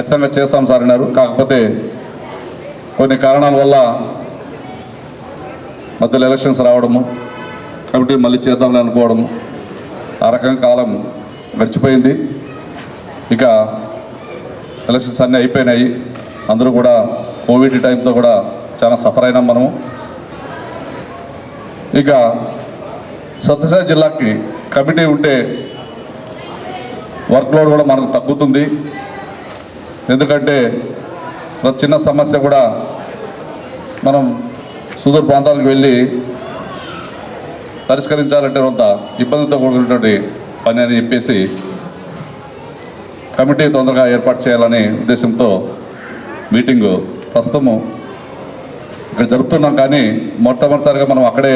ఖచ్చితంగా చేస్తాం సార్ అన్నారు. కాకపోతే కొన్ని కారణాల వల్ల మధ్యలో ఎలక్షన్స్ రావడము కమిటీ మళ్ళీ చేద్దామని అనుకోవడము ఆ రకంగా కాలం గడిచిపోయింది. ఇక ఎలక్షన్స్ అన్నీ అయిపోయినాయి. అందరూ కూడా కోవిడ్ టైంతో కూడా చాలా సఫర్ అయినాం మనము. ఇక సత్యసాయి జిల్లాకి కమిటీ ఉంటే వర్క్ లోడ్ కూడా మనకు తగ్గుతుంది. ఎందుకంటే ప్రతి చిన్న సమస్య కూడా మనం సుదూర ప్రాంతాలకు వెళ్ళి పరిష్కరించాలంటే కొంత ఇబ్బందితో కూడుకున్నటువంటి పని అని చెప్పేసి కమిటీ తొందరగా ఏర్పాటు చేయాలనే ఉద్దేశంతో మీటింగు ప్రస్తుతము ఇక్కడ జరుపుతున్నాం కానీ మొట్టమొదటిసారిగా మనం అక్కడే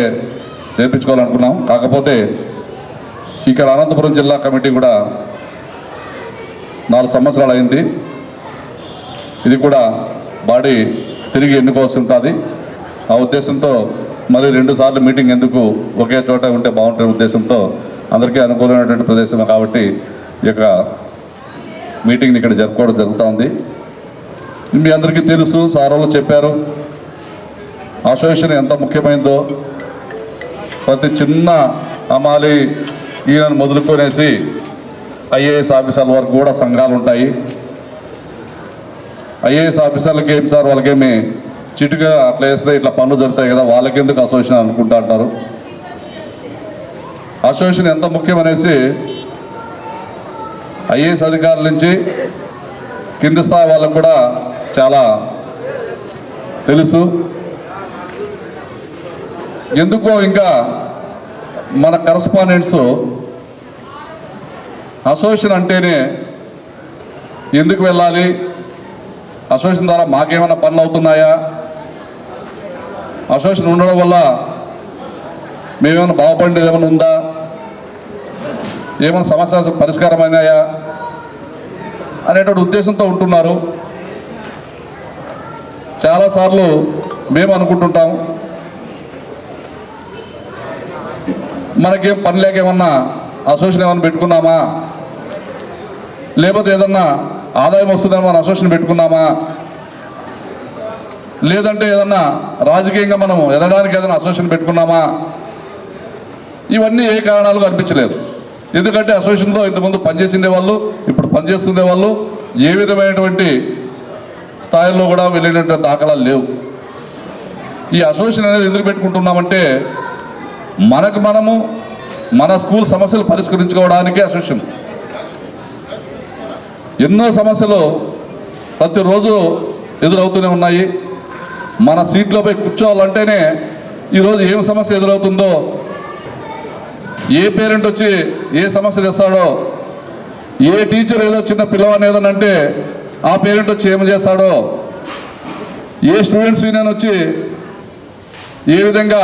చేర్పించుకోవాలనుకున్నాం. కాకపోతే ఇక్కడ అనంతపురం జిల్లా కమిటీ కూడా నాలుగు సంవత్సరాలు అయింది. ఇది కూడా బాడీ తిరిగి ఎన్నుకోవాల్సి ఉంటుంది. ఆ ఉద్దేశంతో మరి రెండు సార్లు మీటింగ్ ఎందుకు ఒకే చోట ఉంటే బాగుంటుంది ఉద్దేశంతో అందరికీ అనుకూలమైనటువంటి ప్రదేశం కాబట్టి ఈ యొక్క మీటింగ్ని ఇక్కడ జరుపుకోవడం జరుగుతూ ఉంది. మీ అందరికీ తెలుసు సార్ వాళ్ళు చెప్పారు అసోసియేషన్ ఎంత ముఖ్యమైనదో ప్రతి చిన్న అమాలి ఈయనను మొదలుకొనేసి ఐఏఎస్ ఆఫీసర్ల వరకు కూడా సంఘాలు ఉంటాయి ఐఏఎస్ ఆఫీసర్లకి ఏం సార్ వాళ్ళకేమి చిటుగా అట్లా వేస్తే ఇట్లా పనులు జరుగుతాయి కదా వాళ్ళకెందుకు అసోసియేషన్ అనుకుంటా అంటారు? అసోసియేషన్ ఎంత ముఖ్యమనేసి ఐఏఎస్ అధికారుల నుంచి కింది స్థాయి వాళ్ళకు కూడా చాలా తెలుసు. ఎందుకో ఇంకా మన కరస్పాండెంట్స్ అసోసియేషన్ అంటేనే ఎందుకు వెళ్ళాలి? అసోసియేషన్ ద్వారా మాకేమైనా పనులు అవుతున్నాయా? అసోసియేషన్ ఉండడం వల్ల మేమేమైనా బాగుపడేది ఏమైనా ఉందా? ఏమైనా సమస్య పరిష్కారం అయినాయా? అనేటువంటి ఉద్దేశంతో ఉంటున్నారు. చాలాసార్లు మేము అనుకుంటుంటాం మనకేం పని లేక ఏమన్నా అసోసియేషన్ ఏమైనా పెట్టుకున్నామా? లేకపోతే ఏదన్నా ఆదాయం వస్తుందని మనం అసోసియేషన్ పెట్టుకున్నామా? లేదంటే ఏదన్నా రాజకీయంగా మనం ఎదగడానికి ఏదైనా అసోసియేషన్ పెట్టుకున్నామా? ఇవన్నీ ఏ కారణాలు కనిపించలేదు ఎందుకంటే అసోసియేషన్లో ఇంతకుముందు పనిచేసిండే వాళ్ళు ఇప్పుడు పనిచేస్తుండే వాళ్ళు ఏ విధమైనటువంటి స్థాయిలో కూడా వెళ్ళినటువంటి దాఖలాలు లేవు. ఈ అసోసియేషన్ అనేది ఎందుకు పెట్టుకుంటున్నామంటే మనకు మనము మన స్కూల్ సమస్యలు పరిష్కరించుకోవడానికి అసోసియేషన్. ఎన్నో సమస్యలు ప్రతిరోజు ఎదురవుతూనే ఉన్నాయి. మన సీట్లోపై కూర్చోవాలంటేనే ఈరోజు ఏం సమస్య ఎదురవుతుందో ఏ పేరెంట్ వచ్చి ఏ సమస్య తెస్తాడో ఏ టీచర్ ఏదో చిన్న పిల్లవాడిని ఏదనంటే అంటే ఆ పేరెంట్ వచ్చి ఏం చేస్తాడో ఏ స్టూడెంట్స్ యూనియన్ వచ్చి ఏ విధంగా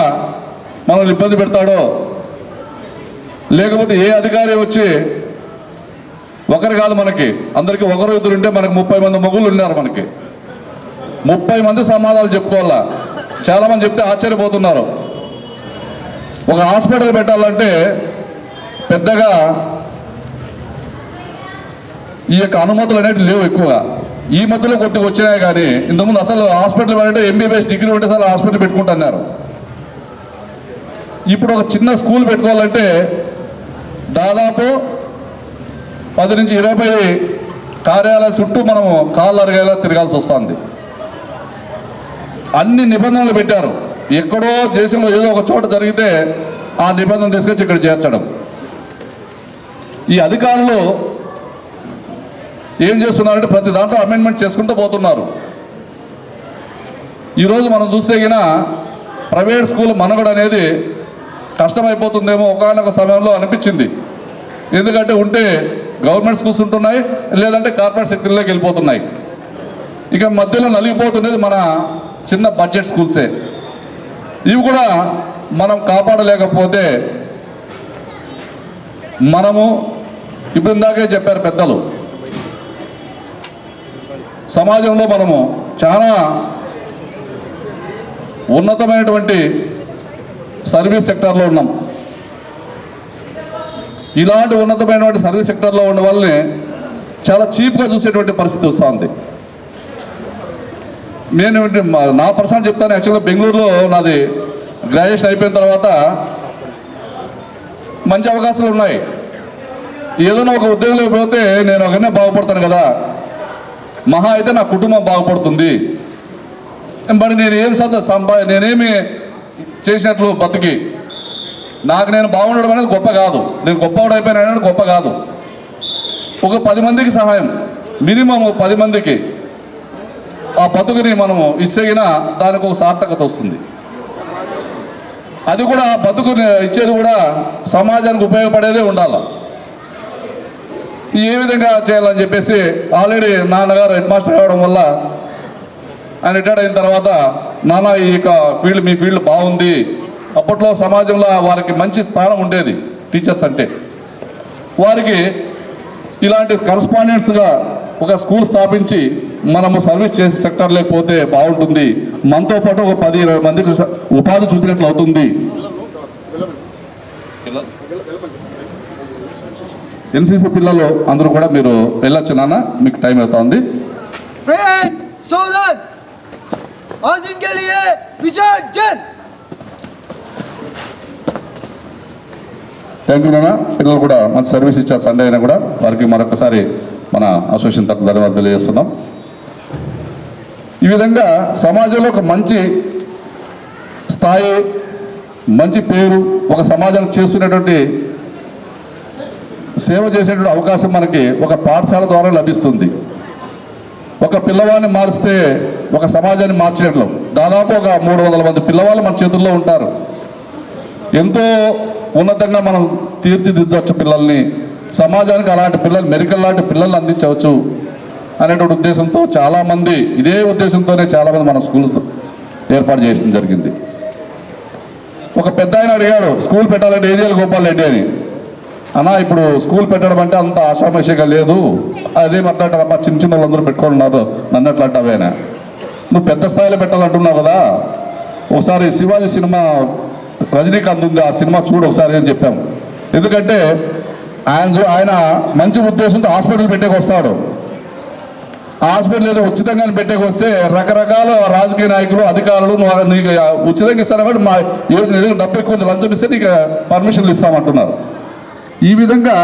మనల్ని ఇబ్బంది పెడతాడో లేకపోతే ఏ అధికారి వచ్చి ఒకరు కాదు మనకి. అందరికి ఒకరు ఇద్దరు ఉంటే మనకి ముప్పై మంది మొగుళ్ళు ఉన్నారు మనకి. ముప్పై మంది సమాధానాలు చెప్పుకోవాలా? చాలా మంది చెప్తే ఆశ్చర్యపోతున్నారు. ఒక హాస్పిటల్ పెట్టాలంటే పెద్దగా ఈ యొక్క అనుమతులు అనేవి లేవు ఎక్కువగా. ఈ మధ్యలో కొద్దిగా వచ్చినాయి కానీ ఇంతకుముందు అసలు హాస్పిటల్ పెట్టాలంటే ఎంబీబీఎస్ డిగ్రీ ఉంటే సార్ హాస్పిటల్ పెట్టుకుంటున్నారు ఇప్పుడు ఒక చిన్న స్కూల్ పెట్టుకోవాలంటే దాదాపు పది నుంచి ఇరవై కార్యాలయాల చుట్టూ మనము కాళ్ళు అరిగేలా తిరగాల్సి వస్తుంది. అన్ని నిబంధనలు పెట్టారు. ఎక్కడో దేశంలో ఏదో ఒక చోట జరిగితే ఆ నిబంధన తీసుకొచ్చి ఇక్కడ చేర్చడం. ఈ అధికారులు ఏం చేస్తున్నారంటే ప్రతి దాంట్లో అమెండ్మెంట్ చేసుకుంటూ పోతున్నారు. ఈరోజు మనం చూస్తే ప్రైవేట్ స్కూల్ మనగడ అనేది కష్టమైపోతుందేమో ఒకనొక సమయంలో అనిపించింది. ఎందుకంటే ఉంటే గవర్నమెంట్ స్కూల్స్ ఉంటున్నాయి లేదంటే కార్పొరేట్ సెక్టర్లోకి వెళ్ళిపోతున్నాయి. ఇక మధ్యలో నలిగిపోతున్నది మన చిన్న బడ్జెట్ స్కూల్సే. ఇవి కూడా మనం కాపాడలేకపోతే మనము ఇప్పుడు ఇందాకే చెప్పారు పెద్దలు. సమాజంలో మనము చాలా ఉన్నతమైనటువంటి సర్వీస్ సెక్టార్లో ఉన్నాం. ఇలాంటి ఉన్నతమైనటువంటి సర్వీస్ సెక్టార్లో ఉన్న వాళ్ళని చాలా చీప్గా చూసేటువంటి పరిస్థితి వస్తుంది. నేను మా- నా పర్సనల్ చెప్తాను యాక్చువల్గా బెంగళూరులో నాది గ్రాడ్యుయేషన్ అయిపోయిన తర్వాత మంచి అవకాశాలు ఉన్నాయి. ఏదైనా ఒక ఉద్యోగం పోతే నేను ఒకనే బాగుపడతాను కదా. మహా అయితే నా కుటుంబం బాగుపడుతుంది. మరి నేను ఏం సంత సంపా నేనేమి చేసినట్లు బతికి నాకు నేను బాగుండడం అనేది గొప్ప కాదు. నేను గొప్పవాడు అయిపోయినా అనేది గొప్ప కాదు. ఒక పది మందికి సహాయం. మినిమం ఒక పది మందికి. ఆ బతుకుని మనము ఇచ్చేగినా దానికి ఒక సార్థకత వస్తుంది. అది కూడా ఆ బతుకుని ఇచ్చేది కూడా సమాజానికి ఉపయోగపడేదే ఉండాలి. ఏ విధంగా చేయాలని చెప్పేసి ఆల్రెడీ నాన్నగారు హెడ్ మాస్టర్ కావడం వల్ల ఆయన రిటైర్డ్ అయిన తర్వాత నాన్న ఈ యొక్క ఫీల్డ్ మీ ఫీల్డ్ బాగుంది. అప్పట్లో సమాజంలో వారికి మంచి స్థానం ఉండేది టీచర్స్ అంటే. వారికి ఇలాంటి కరస్పాండెంట్స్గా ఒక స్కూల్ స్థాపించి మనము సర్వీస్ చేసే సెక్టర్ లేకపోతే బాగుంటుంది. మనతో పాటు ఒక పది ఇరవై మందికి ఉపాధి చూపినట్లు అవుతుంది. ఎన్సిసి పిల్లలు అందరూ కూడా మీరు వెళ్ళొచ్చు నాన్న మీకు టైం అవుతా ఉంది సోదర్ విజయ్ జన్. థ్యాంక్ యూ నాన్న. పిల్లలు కూడా మంచి సర్వీస్ ఇచ్చారు సండే అయినా కూడా. వారికి మరొకసారి మన అసోసియేషన్ తరపు ధన్యవాదాలు తెలియజేస్తున్నాం. ఈ విధంగా సమాజంలో ఒక మంచి స్థాయి మంచి పేరు ఒక సమాజానికి చేస్తున్నటువంటి సేవ చేసేటువంటి అవకాశం మనకి ఒక పాఠశాల ద్వారా లభిస్తుంది. ఒక పిల్లవాడిని మారిస్తే ఒక సమాజాన్ని మార్చేయడం దాదాపు ఒక మూడు వందల మంది పిల్లవాళ్ళు మన చేతుల్లో ఉంటారు. ఎంతో ఉన్నతంగా మనం తీర్చిదిద్దవచ్చు పిల్లల్ని. సమాజానికి అలాంటి పిల్లలు మెరికల్ లాంటి పిల్లల్ని అందించవచ్చు అనేటువంటి ఉద్దేశంతో చాలామంది ఇదే ఉద్దేశంతోనే చాలామంది మన స్కూల్స్ ఏర్పాటు చేయడం జరిగింది. ఒక పెద్ద ఆయన అడిగాడు స్కూల్ పెట్టాలంటే ఏం చేయాలి గోపాల్ రెడ్డి అని? అన్నా ఇప్పుడు స్కూల్ పెట్టడం అంటే అంత ఆషామాషిగా లేదు. అదే మాట్లాడటం చిన్న చిన్న వాళ్ళందరూ పెట్టుకొని ఉన్నారు. నన్ను ఎట్లా నువ్వు పెద్ద స్థాయిలో పెట్టాలంటున్నావు కదా. ఒకసారి శివాజీ సినిమా రజనీకాంత్ ఉంది ఆ సినిమా చూడు ఒకసారి అని చెప్పాం. ఎందుకంటే ఆయన ఆయన మంచి ఉద్దేశంతో హాస్పిటల్ పెట్టేకి వస్తాడు. ఆ హాస్పిటల్ ఏదో ఉచితంగా పెట్టేకి వస్తే రకరకాల రాజకీయ నాయకులు అధికారులు నీకు ఉచితంగా ఇస్తాను కాబట్టి మా ఏదో డబ్బు ఎక్కువ లంచం ఇస్తే నీకు పర్మిషన్లు ఇస్తామంటున్నారు. ఈ విధంగా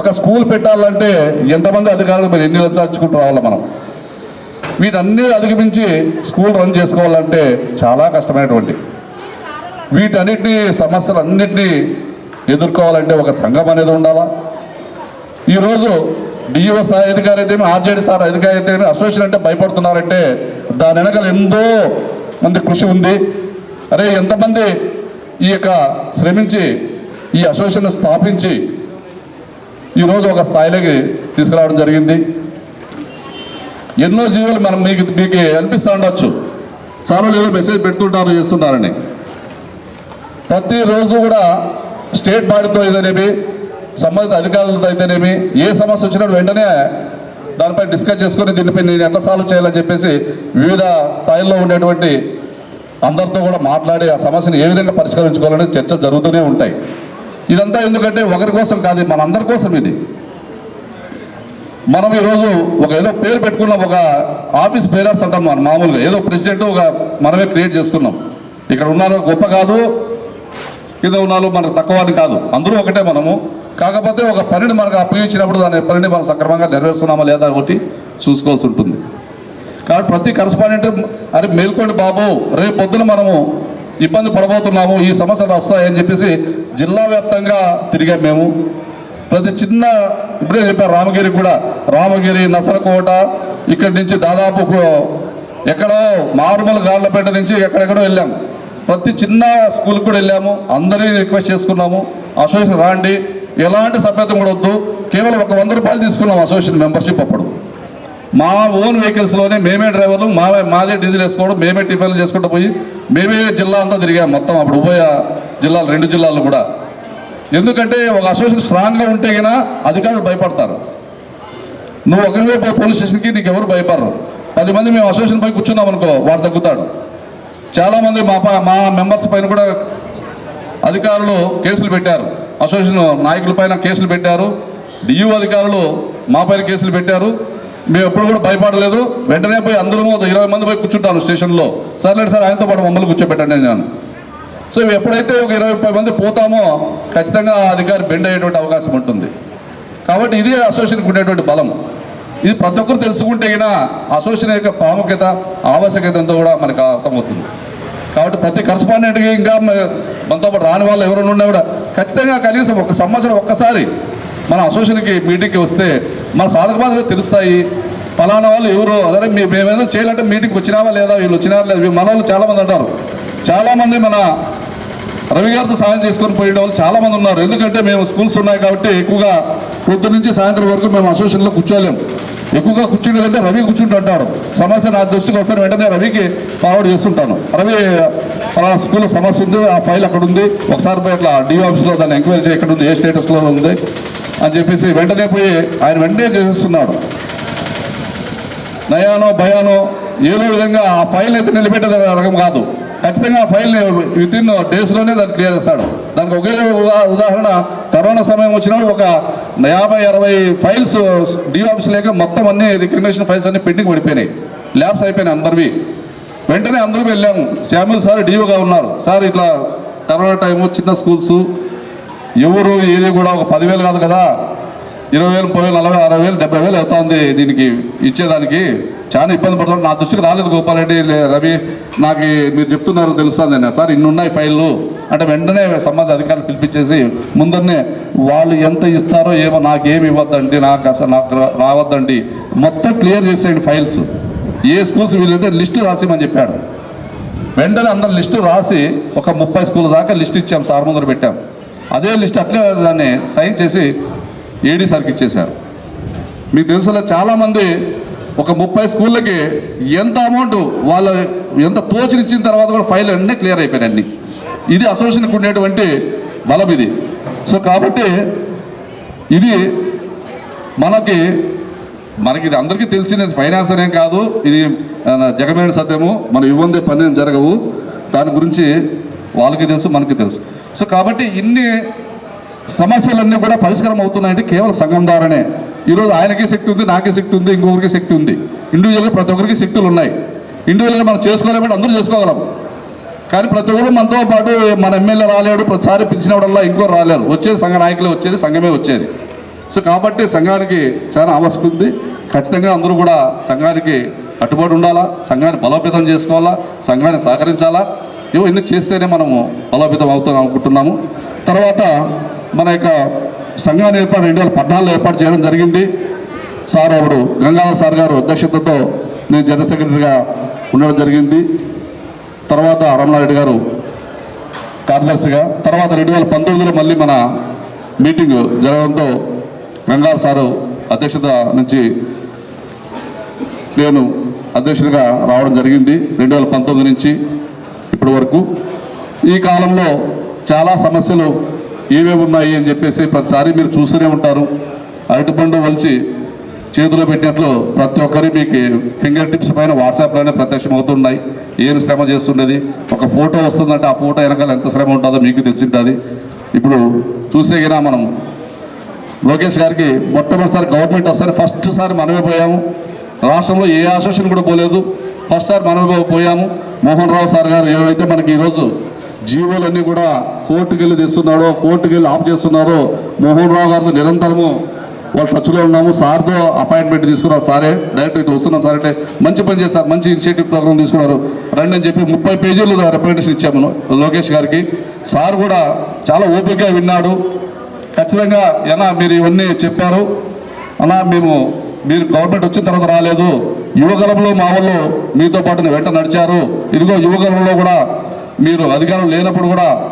ఒక స్కూల్ పెట్టాలంటే ఎంతమంది అధికారులు మరి ఎన్ని లంచాల్చుకుంటూ రావాలి మనం? వీటన్నీ అధిగమించి స్కూల్ రన్ చేసుకోవాలంటే చాలా కష్టమైనటువంటి వీటన్నిటినీ సమస్యలన్నింటినీ ఎదుర్కోవాలంటే ఒక సంఘం అనేది ఉండాలా? ఈరోజు డిఈఓ స్థాయి అధికారి అయితే ఆర్జేడీ సార్ అధికారి అయితే అసోసియేషన్ అంటే భయపడుతున్నారంటే దాని వెనకాల ఎంతో మంది కృషి ఉంది. అరే ఎంతమంది ఈ యొక్క శ్రమించి ఈ అసోసియేషన్ స్థాపించి ఈరోజు ఒక స్థాయిలోకి తీసుకురావడం జరిగింది. ఎన్నో జీవులు మనం మీకు మీకు అనిపిస్తూ ఉండొచ్చు. సార్లు ఏదో మెసేజ్ పెడుతుంటారు చేస్తుంటారని. ప్రతిరోజు కూడా స్టేట్ బాడీతో అయితేనేమి సంబంధిత అధికారులతో అయితేనేమి ఏ సమస్య వచ్చినా వెంటనే దానిపై డిస్కస్ చేసుకొని దీనిపై నేను ఎట్లా సాల్వ్ చేయాలని చెప్పేసి వివిధ స్థాయిల్లో ఉండేటువంటి అందరితో కూడా మాట్లాడి ఆ సమస్యను ఏ విధంగా పరిష్కరించుకోవాలని చర్చ జరుగుతూనే ఉంటాయి. ఇదంతా ఎందుకంటే ఒకరి కోసం కాదు మన అందరి కోసం ఇది. మనం ఈరోజు ఒక ఏదో పేరు పెట్టుకున్నాం ఒక ఆఫీస్ పేరర్స్ అంటాం మనం మామూలుగా. ఏదో ప్రెసిడెంట్ ఒక మనమే క్రియేట్ చేసుకున్నాం. ఇక్కడ ఉన్నారు గొప్ప కాదు ఏదో ఉన్నాలో మనకు తక్కువ అని కాదు. అందరూ ఒకటే మనము. కాకపోతే ఒక పనిని మనకు అప్పగించినప్పుడు దాని పనిని మనం సక్రమంగా నెరవేరుస్తున్నామా లేదా ఒకటి చూసుకోవాల్సి ఉంటుంది. కాబట్టి ప్రతి కరస్పాండెంట్ అరే మేల్కోండి బాబు రేపు పొద్దున మనము ఇబ్బంది పడబోతున్నాము ఈ సమస్యలు వస్తాయని చెప్పేసి జిల్లా వ్యాప్తంగా తిరిగాం మేము. ప్రతి చిన్న ఇప్పుడే చెప్పారు రామగిరి కూడా రామగిరి నసరకోట ఇక్కడి నుంచి దాదాపు ఎక్కడో మారుమూల గాళ్ళపేట నుంచి ఎక్కడెక్కడో వెళ్ళాము ప్రతి చిన్న స్కూల్కి కూడా వెళ్ళాము. అందరినీ రిక్వెస్ట్ చేసుకున్నాము. అసోసియేషన్ రాండి. ఎలాంటి సభ్యత్వం కూడా వద్దు. కేవలం ఒక వంద రూపాయలు తీసుకున్నాం అసోసియేషన్ మెంబర్షిప్ అప్పుడు. మా ఓన్ వెహికల్స్లోనే మేమే డ్రైవర్లు మావే మాదే డీజిల్ వేసుకోవడం మేమే టిఫిన్లు చేసుకుంటూ పోయి మేమే జిల్లా అంతా తిరిగాం మొత్తం అప్పుడు ఉభయ జిల్లాలు రెండు జిల్లాలు కూడా. ఎందుకంటే ఒక అసోసియేషన్ స్ట్రాంగ్గా ఉంటే గినా అధికారులు భయపడతారు. నువ్వు ఒకరివే పోలీస్ స్టేషన్కి నీకు ఎవరు భయపడరు. పది మంది మేము అసోసియేషన్ పోయి కూర్చున్నాం అనుకో వాడు తగ్గుతాడు. చాలామంది మా ప- మా మెంబర్స్ పైన కూడా అధికారులు కేసులు పెట్టారు. అసోసియేషన్ నాయకుల పైన కేసులు పెట్టారు. డియూ అధికారులు మా పైన కేసులు పెట్టారు. మేము ఎప్పుడు కూడా భయపడలేదు. వెంటనే పోయి అందరము ఇరవై మంది పోయి కూర్చుంటాను స్టేషన్లో. సర్లేదు సార్ ఆయనతో పాటు మమ్మల్ని కూర్చోబెట్టండి నేను. సో ఇవి ఎప్పుడైతే ఒక ఇరవై ముప్పై మంది పోతామో ఖచ్చితంగా ఆ అధికారి బెండ్ అయ్యేటువంటి అవకాశం ఉంటుంది. కాబట్టి ఇది అసోసియేషన్కి ఉండేటువంటి బలం. ఇది ప్రతి ఒక్కరు తెలుసుకుంటే గిన అసోసియేషన్ యొక్క ప్రాముఖ్యత ఆవశ్యకత ఎంతో కూడా మనకు అర్థమవుతుంది. కాబట్టి ప్రతి కరస్పాండెంట్కి ఇంకా మనతో పాటు రాని వాళ్ళు ఎవరైనా ఉన్నా కూడా ఖచ్చితంగా కనీసం ఒక సంవత్సరం ఒక్కసారి మన అసోసియేషన్కి మీటింగ్కి వస్తే మన సాధక బాధలు తెలుస్తాయి. ఫలానా వాళ్ళు ఎవరు అదే మీ మేమేదో చేయాలంటే మీటింగ్కి వచ్చినావా లేదా వీళ్ళు వచ్చినారా లేదా మన వాళ్ళు చాలామంది అంటారు. చాలామంది మన రవి గారితో సాయం చేసుకొని పోయిన వాళ్ళు చాలామంది ఉన్నారు. ఎందుకంటే మేము స్కూల్స్ ఉన్నాయి కాబట్టి ఎక్కువగా పొద్దు నుంచి సాయంత్రం వరకు మేము అసోసియేషన్లో కూర్చోలేము ఎక్కువగా కూర్చుండేదంటే రవి కూర్చుంటుంటాడు సమస్య నా దృష్టికి వస్తాను వెంటనే రవికి ఫార్వర్డ్ చేస్తుంటాను. రవి పలానా స్కూల్లో సమస్య ఉంది ఆ ఫైల్ అక్కడ ఉంది. ఒకసారి పోయి అట్లా డి ఆఫీస్లో దాన్ని ఎంక్వైరీ చేయి ఎక్కడ ఉంది ఏ స్టేటస్లో ఉంది అని చెప్పేసి వెంటనే పోయి ఆయన వెంటనే చేసేస్తున్నాడు. నయానో భయానో ఏదో విధంగా ఆ ఫైల్ అయితే నిలబెట్టే రకం కాదు. ఖచ్చితంగా ఆ ఫైల్ని విత్ ఇన్ డేస్లోనే దాన్ని క్లియర్ చేస్తాడు. దానికి ఒకే ఉదాహరణ కరోనా సమయం వచ్చినప్పుడు ఒక యాభై అరవై ఫైల్స్ డి ఆఫీస్ లేక మొత్తం అన్ని రికగ్నేషన్ ఫైల్స్ అన్ని పెండింగ్ పడిపోయినాయి. ల్యాబ్స్ అయిపోయినాయి అందరివి. వెంటనే అందరూ వెళ్ళాము. శామ్యుల్ సార్ డిఓగా ఉన్నారు. సార్ ఇట్లా కరోనా టైము చిన్న స్కూల్స్ ఎవరు ఏది కూడా ఒక పదివేలు కాదు కదా. ఇరవై వేలు ముప్పై వేలు నలభై అరవై వేలు డెబ్బై వేలు అవుతుంది దీనికి ఇచ్చేదానికి. చాలా ఇబ్బంది పడుతుంది నా దృష్టికి రాలేదు గోపాలరెడ్డి లే- రవి. నాకు మీరు చెప్తున్నారు తెలుస్తుంది సార్ ఇన్ని ఉన్నాయి ఫైళ్ళు. అంటే వెంటనే సంబంధ అధికారులు పిలిపించేసి ముందరనే వాళ్ళు ఎంత ఇస్తారో ఏమో నాకేమి ఇవ్వద్దండి నాకు అసలు నాకు రావద్దండి. మొత్తం క్లియర్ చేసేయండి ఫైల్స్. ఏ స్కూల్స్ వీళ్ళంటే లిస్టు రాసిమని చెప్పాడు. వెంటనే అందరు లిస్టు రాసి ఒక ముప్పై స్కూల్ దాకా లిస్ట్ ఇచ్చాం సార్ ముందర పెట్టాం. అదే లిస్ట్ అట్లే దాన్ని సైన్ చేసి ఏడీ సార్కి ఇచ్చేశారు. మీకు తెలుసులో చాలామంది ఒక ముప్పై స్కూళ్ళకి ఎంత అమౌంట్ వాళ్ళ ఎంత తోచినిచ్చిన తర్వాత కూడా ఫైల్ అన్నీ క్లియర్ అయిపోయినాయి ఇది అసోసియేషన్కి ఉండేటువంటి బలం ఇది. సో కాబట్టి ఇది మనకి మనకి ఇది అందరికీ తెలిసిన ఫైనాన్స్ అనేం కాదు ఇది జగమైన సత్యము మనం ఇవ్వందే పని జరగవు దాని గురించి వాళ్ళకి తెలుసు మనకి తెలుసు. సో కాబట్టి ఇన్ని సమస్యలన్నీ కూడా పరిష్కారం అవుతున్నాయంటే కేవలం సంఘం ద్వారానే. ఈరోజు ఆయనకి శక్తి ఉంది నాకే శక్తి ఉంది ఇంకొకరికి శక్తి ఉంది. ఇండివిజువల్గా ప్రతి ఒక్కరికి శక్తులు ఉన్నాయి. ఇండివిజువల్గా మనం చేసుకోలేమంటే అందరూ చేసుకోగలం. కానీ ప్రతి ఒక్కరు మనతో పాటు మన ఎమ్మెల్యే రాలేడు ప్రతిసారి పిలిచినప్పుడల్లా ఇంకో రాలేరు. వచ్చేది సంఘ నాయకులే వచ్చేది సంఘమే వచ్చేది. సో కాబట్టి సంఘానికి చాలా ఆవశ్యకత ఉంది. ఖచ్చితంగా అందరూ కూడా సంఘానికి కట్టుబడి ఉండాలా సంఘాన్ని బలోపేతం చేసుకోవాలా సంఘాన్ని సహకరించాలా? ఇవన్నీ చేస్తేనే మనము బలోపేతం అవుతాం అనుకుంటున్నాము. తర్వాత మన యొక్క సంఘాన్ని ఏర్పాటు రెండు వేల పద్నాలుగులో ఏర్పాటు చేయడం జరిగింది. సార్ అప్పుడు గంగాధర్ సార్ గారు అధ్యక్షతతో నేను జనరల్ సెక్రటరీగా ఉండడం జరిగింది. తర్వాత రమణారెడ్డి గారు కార్యదర్శిగా. తర్వాత రెండు వేల పంతొమ్మిదిలో మళ్ళీ మన మీటింగ్ జరగడంతో గంగాధర్ సారు అధ్యక్షత నుంచి నేను అధ్యక్షుడిగా రావడం జరిగింది. రెండు వేల పంతొమ్మిది నుంచి ఇప్పటి వరకు. ఈ కాలంలో చాలా సమస్యలు ఏమేమి ఉన్నాయి అని చెప్పేసి ప్రతిసారి మీరు చూస్తూనే ఉంటారు. అరటిపండు వలిచి చేతిలో పెట్టినట్లు ప్రతి ఒక్కరి మీకు ఫింగర్ టిప్స్ పైన వాట్సాప్లోనే ప్రత్యక్షం అవుతున్నాయి ఏం శ్రమ చేస్తున్నది? ఒక ఫోటో వస్తుందంటే ఆ ఫోటో వెనకాల ఎంత శ్రమ ఉంటుందో మీకు తెలిసింటుంది. ఇప్పుడు చూసే గినా మనం లోకేష్ గారికి మొట్టమొదటిసారి గవర్నమెంట్ వస్తారని ఫస్ట్ సారి మనమే పోయాము. రాష్ట్రంలో ఏ అసోసియేషన్ కూడా పోలేదు. ఫస్ట్ సారి మనమే పోయాము. మోహన్ రావు సార్ గారు ఏవైతే మనకి ఈరోజు జీవోలన్నీ కూడా కోర్టుకెళ్ళి తెస్తున్నాడో కోర్టుకు వెళ్ళి ఆఫ్ చేస్తున్నారో మోహన్ రావు గారితో నిరంతరము వాళ్ళు టచ్లో ఉన్నాము. సార్తో అపాయింట్మెంట్ తీసుకున్నారు సారే. డైరెక్ట్ ఇటు వస్తున్నాం సార్ అంటే మంచి పని చేస్తారు మంచి ఇనిషియేటివ్ ప్రోగ్రామ్ తీసుకున్నారు. రండి అని చెప్పి ముప్పై పేజీలు రిప్రజెంటేషన్ ఇచ్చాము లోకేష్ గారికి. సార్ కూడా చాలా ఓపికగా విన్నాడు. ఖచ్చితంగా ఏనా మీరు ఇవన్నీ చెప్పారు. అలా మేము మీరు గవర్నమెంట్ వచ్చిన తర్వాత రాలేదు. యువగలంలో మా వాళ్ళు మీతో పాటు వెంట నడిచారు. ఇదిగో యువగలంలో కూడా మీరు అధికారం లేనప్పుడు కూడా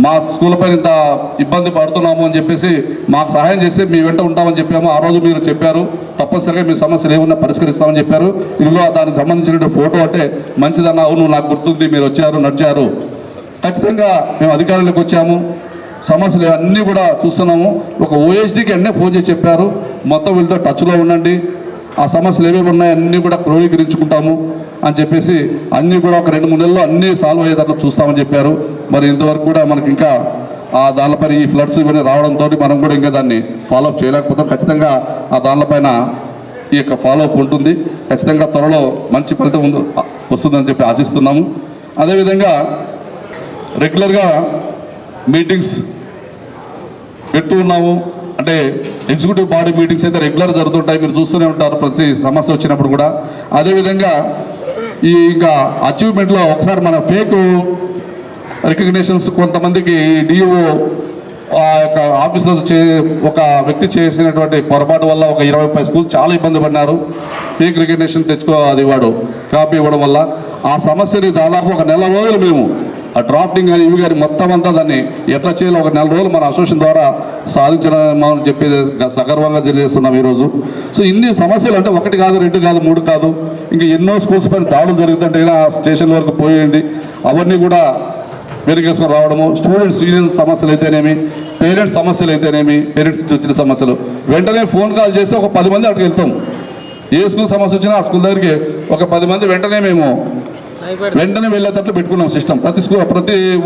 మా స్కూల్ పైన ఇంత ఇబ్బంది పడుతున్నాము అని చెప్పేసి మాకు సహాయం చేసి మీ వెంట ఉంటామని చెప్పాము. ఆ రోజు మీరు చెప్పారు. తప్పనిసరిగా మీ సమస్యలు ఏమున్నా పరిష్కరిస్తామని చెప్పారు. ఇదిగో దానికి సంబంధించిన ఫోటో అంటే మంచిదన్న అవును నాకు గుర్తుంది. మీరు వచ్చారు నడిచారు. ఖచ్చితంగా మేము అధికారంలోకి వచ్చాము. సమస్యలు అన్నీ కూడా చూస్తున్నాము. ఒక ఓఎస్డీకి అన్నీ ఫోన్ చేసి చెప్పారు. మొత్తం వీళ్ళతో టచ్లో ఉండండి. ఆ సమస్యలు ఏమేమి ఉన్నాయి అన్నీ కూడా క్రోడీకరించుకుంటాము. అని చెప్పేసి అన్నీ కూడా ఒక రెండు మూడు నెలల్లో అన్నీ సాల్వ్ అయ్యేటట్లు చూస్తామని చెప్పారు. మరి ఇంతవరకు కూడా మనకి ఇంకా ఆ దానిపైన ఈ ఫ్లడ్స్ ఇవన్నీ రావడంతో మనం కూడా ఇంకా దాన్ని ఫాలోఅప్ చేయలేకపోతాం. ఖచ్చితంగా ఆ దానిపైన ఈ యొక్క ఫాలోఅప్ ఉంటుంది. ఖచ్చితంగా త్వరలో మంచి ఫలితం ఉంది వస్తుందని చెప్పి ఆశిస్తున్నాము. అదేవిధంగా రెగ్యులర్గా మీటింగ్స్ పెడుతూ ఉన్నాము. అంటే ఎగ్జిక్యూటివ్ బాడీ మీటింగ్స్ అయితే రెగ్యులర్ జరుగుతుంటాయి. మీరు చూస్తూనే ఉంటారు. ప్రతి సమస్య వచ్చినప్పుడు కూడా. అదేవిధంగా ఈ ఇంకా అచీవ్మెంట్లో ఒకసారి మన ఫేక్ రికగ్నేషన్స్ కొంతమందికి డిఓ ఆ యొక్క ఆఫీస్లో చే ఒక వ్యక్తి చేసినటువంటి పొరపాటు వల్ల ఒక ఇరవై ముప్పై స్కూల్ చాలా ఇబ్బంది పడినారు. ఫేక్ రికగ్నేషన్ తెచ్చుకో అది వాడు కాపీ ఇవ్వడం వల్ల. ఆ సమస్యని దాదాపు ఒక నెల రోజులు మేము ఆ డ్రాఫ్టింగ్ కానీ ఇవి కానీ మొత్తం అంతా దాన్ని ఎట్లా చేయాలో ఒక నెల రోజులు మన అసోసియేషన్ ద్వారా సాధించడం చెప్పి సగర్వంగా తెలియజేస్తున్నాం ఈరోజు. సో ఇన్ని సమస్యలు అంటే ఒకటి కాదు రెండు కాదు మూడు కాదు. ఇంకా ఎన్నో స్కూల్స్ పైన దాడులు జరుగుతుంటే ఇలా స్టేషన్ వరకు పోయండి అవన్నీ కూడా వెరిగేసుకొని రావడము. స్టూడెంట్స్ యూనియన్ సమస్యలు అయితేనేమి పేరెంట్స్ సమస్యలు అయితేనేమి పేరెంట్స్ వచ్చిన సమస్యలు. వెంటనే ఫోన్ కాల్ చేసి ఒక పది మంది అక్కడికి వెళ్తాం. ఏ స్కూల్ సమస్య వచ్చినా ఆ స్కూల్ దగ్గరికి ఒక పది మంది వెంటనే మేము వెంటనే వెళ్ళేటట్లు పెట్టుకున్నాం సిస్టమ్. ప్రతి స్కూల్ ప్రతి